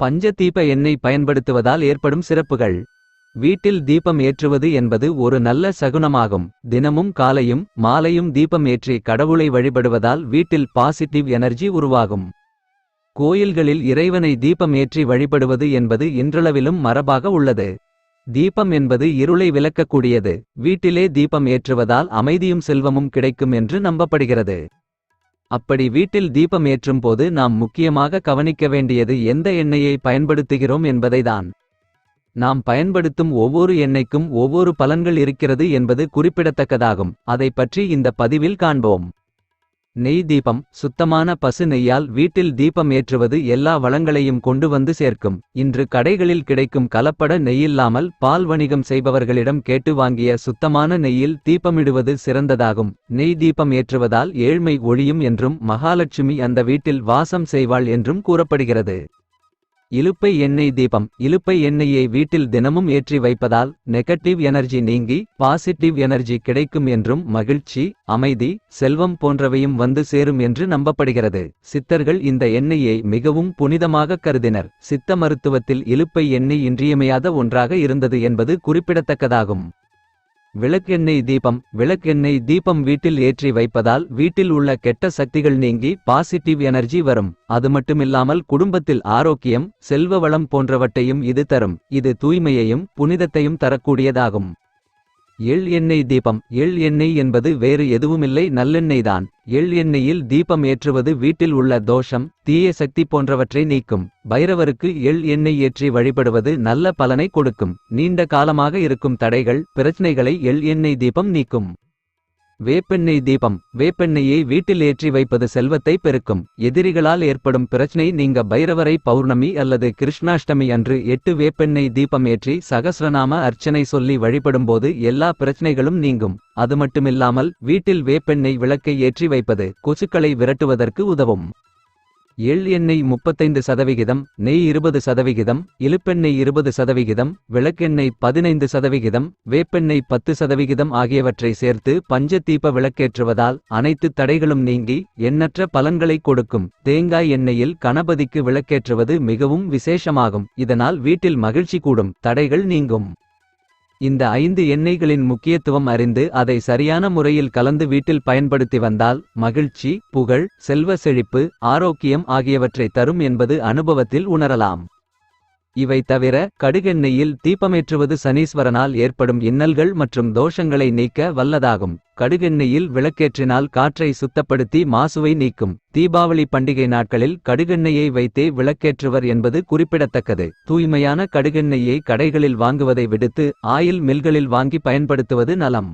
பஞ்ச தீப எண்ணெய் பயன்படுத்துவதால் ஏற்படும் சிறப்புகள். வீட்டில் தீபம் ஏற்றுவது என்பது ஒரு நல்ல சகுனமாகும். தினமும் காலையும் மாலையும் தீபம் ஏற்றி கடவுளை வழிபடுவதால் வீட்டில் பாசிட்டிவ் எனர்ஜி உருவாகும். கோயில்களில் இறைவனை தீபம் ஏற்றி வழிபடுவது என்பது இன்றளவிலும் மரபாக உள்ளது. தீபம் என்பது இருளை விளக்கக்கூடியது. வீட்டிலே தீபம் ஏற்றுவதால் அமைதியும் செல்வமும் கிடைக்கும் என்று நம்பப்படுகிறது. அப்படி வீட்டில் தீபம் ஏற்றும் போது நாம் முக்கியமாக கவனிக்க வேண்டியது எந்த எண்ணெயை பயன்படுத்துகிறோம் என்பதைதான். நாம் பயன்படுத்தும் ஒவ்வொரு எண்ணெய்க்கும் ஒவ்வொரு பலன்கள் இருக்கிறது என்பது குறிப்பிடத்தக்கதாகும். அதை பற்றி இந்த பதிவில் காண்போம். நெய் தீபம் சுத்தமான பசு நெய்யால் வீட்டில் தீபம் ஏற்றுவது எல்லா வளங்களையும் கொண்டு வந்து சேர்க்கும். இன்று கடைகளில் கிடைக்கும் கலப்பட நெய்யில்லாமல் பால் வணிகம் செய்பவர்களிடம் கேட்டு வாங்கிய சுத்தமான நெய்யில் தீபமிடுவது சிறந்ததாகும். நெய் தீபம் ஏற்றுவதால் ஏழ்மை ஒழியும் என்றும் மகாலட்சுமி அந்த வீட்டில் வாசம் செய்வாள் என்றும் கூறப்படுகிறது. இலுப்பை எண்ணெய் தீபம். இலுப்பை எண்ணெயை வீட்டில் தினமும் ஏற்றி வைப்பதால் நெகட்டிவ் எனர்ஜி நீங்கி பாசிட்டிவ் எனர்ஜி கிடைக்கும் என்றும் மகிழ்ச்சி அமைதி செல்வம் போன்றவையும் வந்து சேரும் என்று நம்பப்படுகிறது. சித்தர்கள் இந்த எண்ணெயை மிகவும் புனிதமாக கருதினர். சித்த மருத்துவத்தில் இலுப்பை எண்ணெய் இன்றியமையாத ஒன்றாக இருந்தது என்பது குறிப்பிடத்தக்கதாகும். விளக்கெண்ணெய் தீபம் விளக்கெண்ணெய் தீபம் வீட்டில் ஏற்றி வைப்பதால் வீட்டில் உள்ள கெட்ட சக்திகள் நீங்கி பாசிட்டிவ் எனர்ஜி வரும். அது மட்டுமில்லாமல் குடும்பத்தில் ஆரோக்கியம் செல்வ வளம் போன்றவற்றையும் இது தரும். இது தூய்மையையும் புனிதத்தையும் தரக்கூடியதாகும். எள் எண்ணெய் தீபம். எள் எண்ணெய் என்பது வேறு எதுவுமில்லை நல்லெண்ணெய்தான். எள் எண்ணெயில் தீபம் ஏற்றுவது வீட்டில் உள்ள தோஷம் தீய சக்தி போன்றவற்றை நீக்கும். பைரவருக்கு எள் எண்ணெய் ஏற்றி வழிபடுவது நல்ல பலனை கொடுக்கும். நீண்ட காலமாக இருக்கும் தடைகள் பிரச்சனைகளை எள் எண்ணெய் தீபம் நீக்கும். வேப்பெண்ணெய் தீபம். வேப்பெண்ணெயை வீட்டில் ஏற்றி வைப்பது செல்வத்தை பெருக்கும். எதிரிகளால் ஏற்படும் பிரச்சனை நீங்க பைரவரை பௌர்ணமி அல்லது கிருஷ்ணாஷ்டமி அன்று எட்டு வேப்பெண்ணெய் தீபம் ஏற்றி சகசிரநாம அர்ச்சனை சொல்லி வழிபடும்போது எல்லா பிரச்சனைகளும் நீங்கும். அது மட்டுமில்லாமல் வீட்டில் வேப்பெண்ணெய் விளக்கை ஏற்றி வைப்பது கொசுக்களை விரட்டுவதற்கு உதவும். எள் எண்ணெய் முப்பத்தைந்து சதவிகிதம் நெய் இருபது சதவிகிதம் இழுப்பெண்ணெய் இருபது சதவிகிதம் விளக்கெண்ணெய் பதினைந்து சதவிகிதம் வேப்பெண்ணெய் பத்து சதவிகிதம் ஆகியவற்றை சேர்த்து பஞ்ச தீப விளக்கேற்றுவதால் அனைத்து தடைகளும் நீங்கி எண்ணற்ற பலன்களை கொடுக்கும். தேங்காய் எண்ணெயில் கணபதிக்கு விளக்கேற்றுவது மிகவும் விசேஷமாகும். இதனால் வீட்டில் மகிழ்ச்சி கூடும். தடைகள் நீங்கும். இந்த ஐந்து எண்ணெய்களின் முக்கியத்துவம் அறிந்து அதை சரியான முறையில் கலந்து வீட்டில் பயன்படுத்தி வந்தால் மகிழ்ச்சி புகழ் செல்வ செழிப்பு ஆரோக்கியம் ஆகியவற்றை தரும் என்பது அனுபவத்தில் உணரலாம். இவை தவிர கடுகெண்ணெயில் தீபமேற்றுவது சனீஸ்வரனால் ஏற்படும் இன்னல்கள் மற்றும் தோஷங்களை நீக்க வல்லதாகும். கடுகெண்ணெயில் விளக்கேற்றினால் காற்றை சுத்தப்படுத்தி மாசுவை நீக்கும். தீபாவளி பண்டிகை நாட்களில் கடுகெண்ணெயை வைத்தே விளக்கேற்றுவர் என்பது குறிப்பிடத்தக்கது. தூய்மையான கடுகெண்ணெயை கடைகளில் வாங்குவதை விடுத்து ஆயில் மில்களில் வாங்கி பயன்படுத்துவது நலம்.